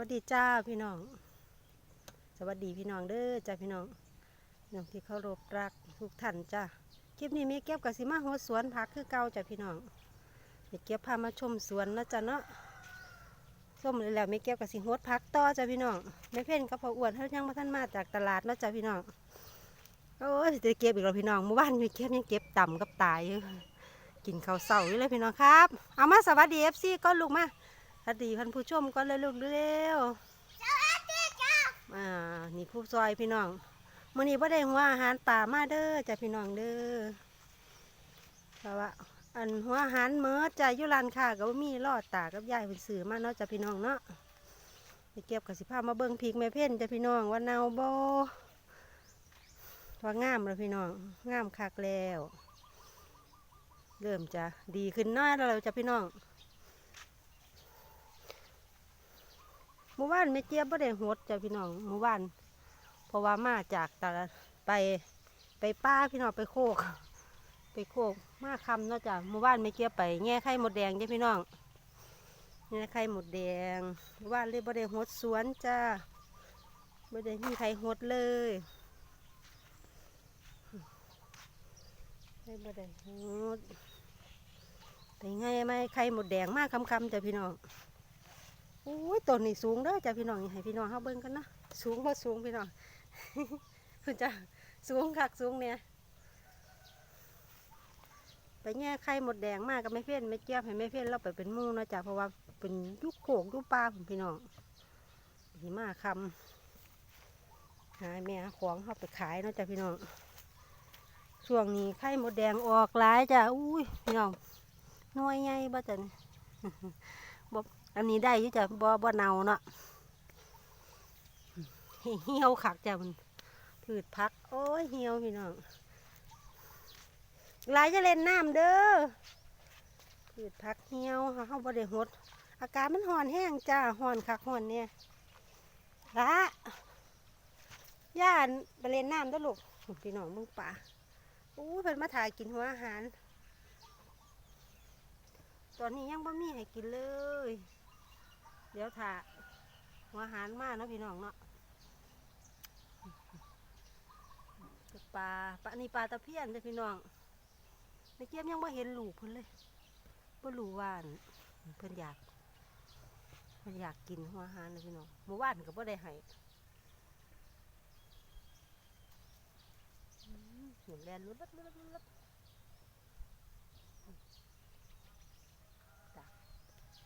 วัสดีจ้าพี่น้อง สวัสดีพี่น้องเด้อจ้าพี่น้องน้องที่เคารพรักทุกท่านจ้าคลิปนี้มีเก็บกับสิมาหัวสวนผักคือเก่าจ้าพี่น้องไปเก็บพามาชมสวนนะจ้าเนาะส้มเลยแล้วไม่เก็บกับสิหดผักต่อจ้าพี่น้องไม่เพ่นกับพออ้วนเขายังมาท่านมาจากตลาดนะจ้าพี่น้องโอ้ยจะเก็บอีกแล้วพี่น้องเมื่อวานมีเก็บยังเก็บต่ำกับตายอยู่กินข้าวเสาอยู่เลยพี่น้องครับ เอามาสวัสดีเอฟซีก็ลูกมา สวัสดีท่านผู้ชมก่อนเลยลูกเร็วสวัสดีจ้าอ่า นี่ผู้ซอยพี่น้องมื้อนี้บ่ได้หัวอาหารป่ามาเด้อจ้ะพี่น้องเด้อเพราะว่าอันหัวอาหารเมื่อจ้ะอยู่ร้านค้าก็บ่มีรอดตากับยายเพิ่นซื้อมาเนาะจ้ะพี่น้องเนาะไปเก็บกับสิพามาเบิ่งพริกแม่เพ่นจ้ะพี่น้องว่าเนาบ่ว่างามแล้วพี่น้องงามคักแล้ว เริ่มจะดีขึ้นน้อยแล้วจ้ะพี่น้อง เมื่อวานแม่เจี๊ยบบ่ได้หดจ้ะพี่น้องเมื่อวานเพราะว่ามาจากตลาดไปไปป้าพี่น้องไปโคก ไปโคกมาคำเนาะจ้ะเมื่อวานแม่เจี๊ยบไปแง่ไข่หมดแดงจ้ะพี่น้องแง่ไข่หมดแดงเมื่อวานเลยบ่ได้หดสวนจ้าบ่ได้มีใครหดเลยเลยบ่ได้หดแต่ไงไหมไข่หมดแดงมากคำๆจ้ะพี่น้อง อ้ยต้นนี่สูงเด้อจ้ะพี่น้องให้พี่น้องเฮาเบิ่งกันนะสูงบ่สูงพี่น้องเพิ่นจะสูงคักสูงเนี่ยไปแง่ไข่หมดแดงมากก็ไม่เพี้ยนไม่เจี๊ยบให้ไม่เพี้ยนเราไปเป็นมู่นะจ้ะเพราะว่าเป็นยุคโขกยุคปลาพุ่นพี่น้องหิมาคำหาแม่หาของเฮาไปขายนะจ้ะพี่น้องช่วงนี้ไข่หมดแดงออกหลายจ้ะอุ้ยพี่น้องน่วยใหญ่บ่จ้ะบ่ อันนี้ได้ยู่จ้ะบ่บ่เนาเนาะเหี่ยวขักจ้ะมันพืชพัก โอ้ยเหี่ยวพี่น้องลายจะเล่นน้ำเด้อพืชพักเหี่ยวเฮาบ่ได้หด อากาศมันร้อนแห้งจ้าร้อนคักร้อนเนี่ยละย่านไปเล่นน้ำด้อลูกพี่น้องมึงป่าอู้เพิ่นมาถ่ายกินหัวอาหาร ตอนนี้ยังบ่มีให้กินเลย เดี๋ยวถ่าหัวอาหารมาเนาะพี่น้องเนาะปลาปลานี่ปลาตะเพียนเด้อพี่น้องในเกียมยังบ่เห็นลูกเพิ่นเลยบ่รู้ว่านเพิ่นอยากเพิ่นอยากกินหัวอาหารเด้อพี่น้องเมื่อวานก็บ่ได้ให้อืมเห็นแลนลุดลุดลุดลุดลุดจ้ะ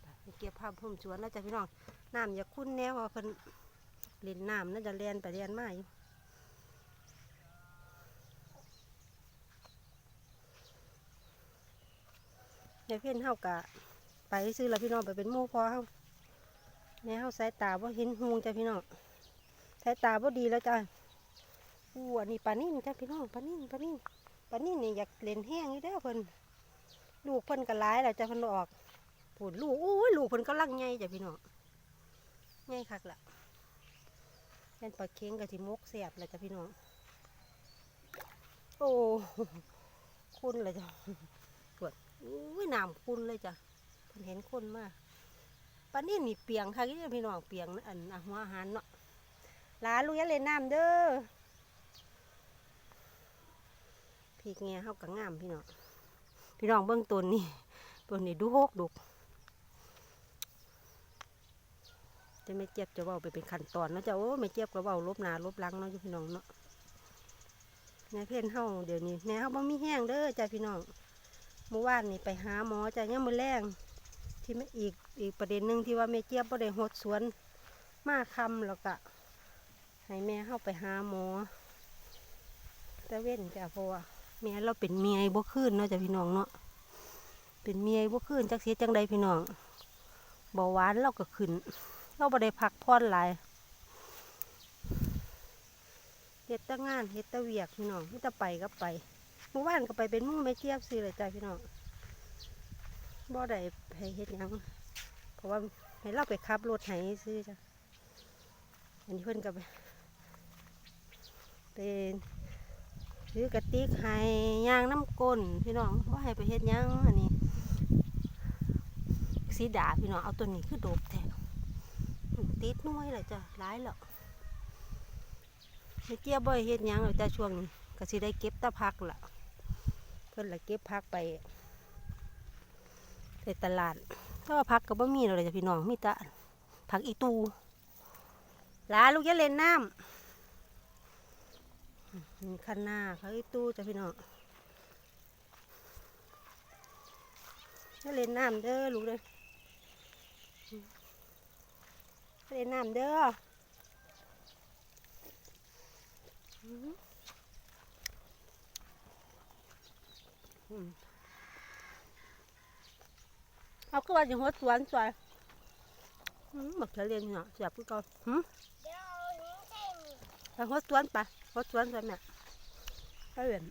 จ้ะไป เก็บภาพพุ่มสวนแล้วจ้ะพี่น้องน้ำอย่าคุ้นแน่พราะว่าเพิ่นเล่นน้ำน่าจะเรียนไปเรียนมาอยู่เดี๋ยเพื่อนเฮากะไปซื้อแล้วพี่น้องไปเป็นหมู่พอเฮาแม่เฮาสายตาบ่เห็นหูจ้ะพี่น้องสายตาบ่ดีแล้วจ้ะอู้อันนี้ปลานิ่นจ้ะพี่น้องปลานิ่นปลานิ่นปลานิ่นนี่ยอยากเล่นแห้งอยู่แล้วเพิ่นลูกเพิ่นก็หลายแล้วจ้ะเพิ่นออก พูดลูกอู้ยลูกเพิ่นกำลังใหญ่จ้ะพี่น้องง่ายคักละเล่นปลาเค็งกับที่มกเสียบเลยจ้ะพี่น้อง โอ้คุณเลยจ้ะปวดอุ้ยน้ำคุณเลยจ้ะเพิ่นเห็นคนมากปลาเนี่นี่เปียงค่ะที่พี่น้องเปียงอันอาหัวอาหารเนาะหลานลูกอยันเล่นน้ำเด้อพี่เงี้ยเขากังามพี่น้องพี่น้องเบื้องต้นนี่ต้นนี่ดูโฮกดุก จะไม่เจ็บจะเบาไปเป็นขั้นตอนเนาะจ้ะโอ้ไม่เจ็บก็เบาลบหนาลบลังเนาะพี่น้องเนาะแม่เพื่อนเฮาเดี๋ยวนี้แม่เฮาบ่มีแห้งเด้อจ้ะพี่น้องเมื่อวานนี่ไปหาหมอจ้ะยังมือแรงที่ไม่อีกอีกประเด็นหนึ่งที่ว่าแม่เจี๊ยบบ่ได้หดสวนมาคำแล้วก็ให้แม่เฮาไปหาหมอแต่เว้นจ้ะเพราะว่าแม่เราเป็นเมียบ่ขึ้นเนาะจ้ะพี่น้องเนาะเป็นเมียบ่ขึ้นจักเสียจังใดพี่น้องเบาหวานเราก็ขึ้น เราบ่ได้พักผ่อนหลายเฮ็ดตะงานเฮ็ดตะเวียกพี่น้องไม่จะไปก็ไปเมื่อวานก็ไปเป็นหมู่แม่เจี๊ยบซื้อเลยจ้ะพี่น้องบ่ได้ไปเฮ็ดหยังเพราะว่าให้เราไปขับรถให้ซื้อจ้ะอันนี้เพิ่นก็ไปเป็นซื้อกระติกให้ย่างน้ำก้นพี่น้องว่าให้ไปเฮ็ดหยังอันนี้สีดาพี่น้องเอาตัวนี้คือโดบแท้ ติดน้อยแหละจ้ะหลายแล้วไม่เกี่ยวบ่อยเฮ็ดยังหรอกจ้ะช่วงนี้ก็สิได้เก็บตะพักล่ะ เพิ่นละเก็บพักไปไปตลาดก็พักก็บ่มีแล้วเลยจ้ะพี่น้องมีแต่ผักอีตูลาลูกย่าเล่นน้ำมีคันหน้าผักอีตูจ้ะพี่น้องย่าเล่นน้ำเด้อลูกเด้ออย่า เล่นน้ำเด้อเอาคือว่าอยู่หัวสวนสวยอืมบักเลียนเนาะเสียบคือเก่าหืมเดี๋ยวนี้ใช่ไหมไปหัวสวนไปหัวสวนสวนแม่ไปเวียน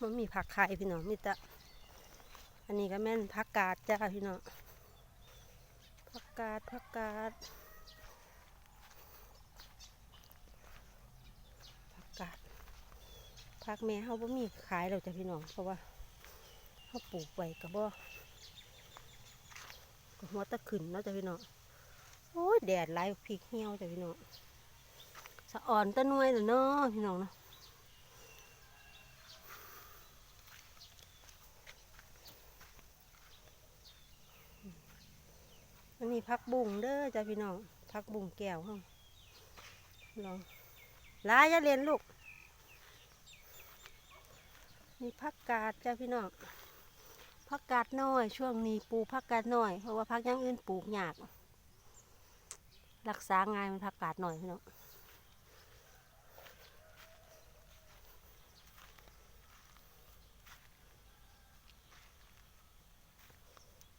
มันมีผักไข่พี่น้องมีแต่อันนี้ก็แม่นผักกาดจ้าพี่น้อง กาดผักกาดผักกาดผักแม่เขาบ่มีขายแล้วจ้ะพี่น้อง เพราะว่าเขาปลูกไว้กับบ่ก็หัวตะขึ้นเนาะจ้ะพี่น้องโอ้ยแดดไล่พริกเหี่ยวจ้ะพี่น้องสะอ่อนตะนวยเลยเนาะพี่น้องเนาะ นี้พักบุ้งเด้อจ้าพี่น้องพักบุ้งแก้วห้องลองลาย่าเรียนลูกนี่พักกาดจ้าพี่น้องพักกาดน้อย ช่วงนี้ปลูกพักกาดน้อย เพราะว่าพักอย่างอื่นปลูกยากรักษาง่ายมันพักกาดหน่อยพี่น้อง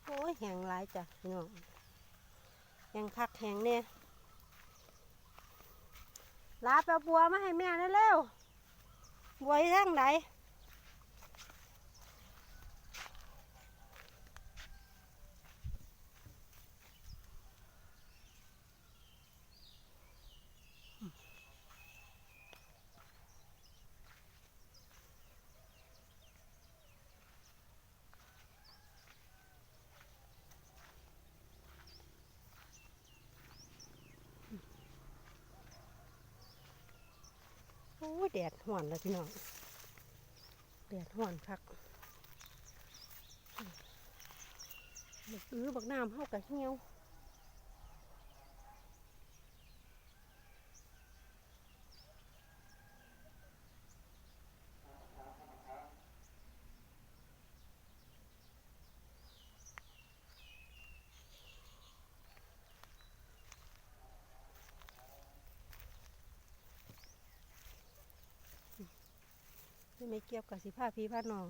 โอ้ยแหงหลายจ้ะพี่น้อง ยังคักแข็งเนี่ยลาไปบัวมาให้แม่เร็วๆบัวอยู่ทางไหน แดดห่อนแล้วพี่น้องแดดห่อนคักบักอื้อบักน้ำเข้ากับเหี่ยว ไม่เกี่ยวกับสิผ้าพี่ผ้าน้อง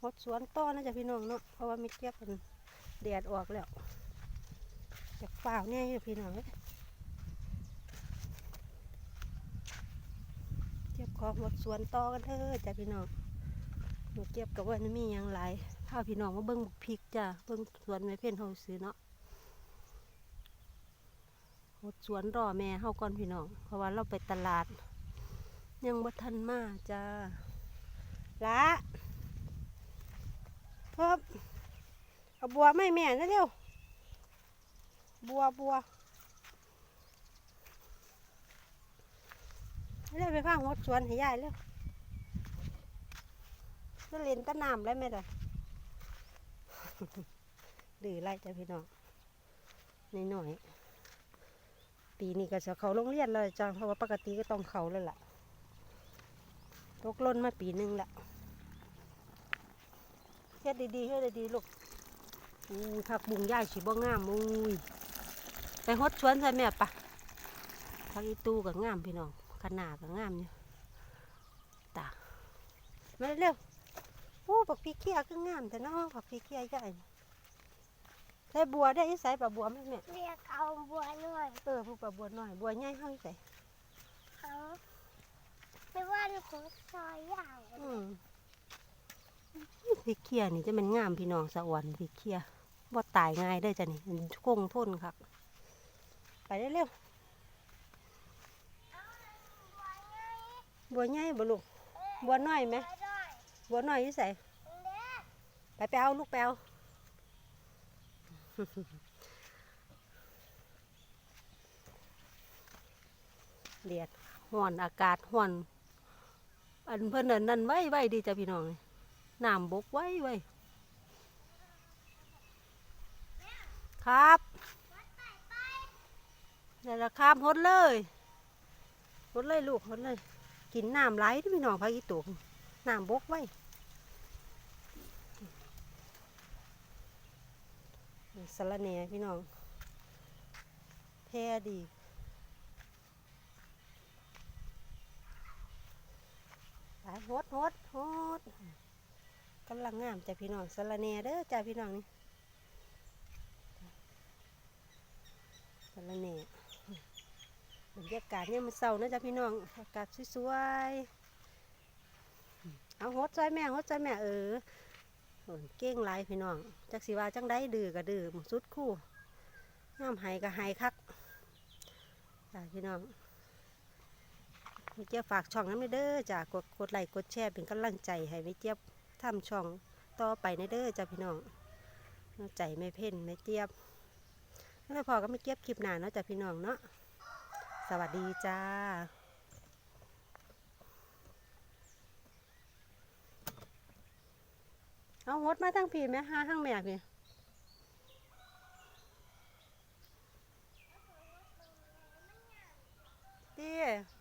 หดสวนต้อนะจ๊ะพี่น้องเนาะเพราะว่าไม่เกี่ยวกันแดดออกแล้วจากเปล่าเนี่ยอยู่พี่น้องเอ้ยเก็บของหดสวนต่อกันเถอะจ้ะพี่น้องหนูเก็บกับว่านี่มีหยังหลายพาพี่น้องมาเบิ้งบักพริกจ้ะเบิ้งสวนไม้เพ่นเฮาซื้อเนาะหดสวนรอแม่เฮาก่อนพี่น้อง เพราะว่าเราไปตลาด ยังบ่ทันมาจ้าละเพิ่มเอาบัวไม่แม่นะเร็วบัวบัวเร็วไปฟังหดสวนให้ยายเร็วจะเล่นตะน้ำได้ไหมล่ะดื้อไรจ้ะพี่น้องนิดหน่อยๆปีนี้ก็จะเขาโรงเรียนเลยจ้าเพราะว่าปกติก็ต้องเขาเลยล่ะ ตกหล่นมาปีหนึ่งละเฮ็ดดีๆเฮ็ดดีๆลูกอู้ผักบุงย่ายสีบ่งามอุ้ยไปฮดสวนใส่แม่ปะผักอีตูกับงามพี่น้องขนาดกับงามอยู่ตามาเร็วๆโอ้ผักพีเคียก็งามแต่น้องผักพีเคียใหญ่ใส่บัวได้ใส่ปลาบัวไหมแม่เรียกเอาบัวหน่อยเออพวกปลาบัวน้อยบัวใหญ่เฮาใส่เขา ไม่ว่าหนูขอซอยย่างอืมพริเคียนี่จะเป็นงามพี่น้องสะอวนพริเคียบ่ตายง่ายได้จ้ะนี่คงทนครับไปเร็วบัวใหญ่บ่ลูกบัวน้อยไหมบัวหน่อยบัวน้อยอยู่ใส่ไปไปเอาลูกไปเอาเดียดห่อนอากาศห่อน อันเพิ่นนั่นนั่นไว้ไว้ดีจ้ะพี่น้องน้ำบกไว้ไว้ครับนี่ละครับหดเลยหดเลยลูกหดเลย กินน้ำไหลที่พี่น้องพากิตุกน้ำบกไว้สะระแหน่พี่น้องแพรดี ไป ฮดฮดฮดกำลังงามจ้ะพี่น้องสะระแหน่เด้อจ้ะพี่น้องนี่สะระแหน่บรรยากาศเนี่ยมันเศร้านะจ้ะพี่น้องอากาศสวยๆเอาฮดซอยแม่ฮดซอยแม่เออเก่งลายพี่น้องจักสิว่าจังได้ดื้อก็ดื้อหมสุดคู่น้ำไห้ก็ไห้คักจ้ะพี่น้อง ม่เจี๊ยฝากช่องน้ำเด้อจ้ากดกดไลค์กดแชร์เป็นกำลังใจให้แม่เจี๊ยบทำช่องต่อไปในเด้อจ้าพี่น้องใจไม่เพ่นไม่เจี๊ยบแล้วพอก็ไม่เจี๊ยบคลิปหนาเนาะจ้ะพี่น้องเนาะสวัสดีจ้าเอาหดมาตั้งพีแม่ห้าห้างแม่พี่เ。Yeah.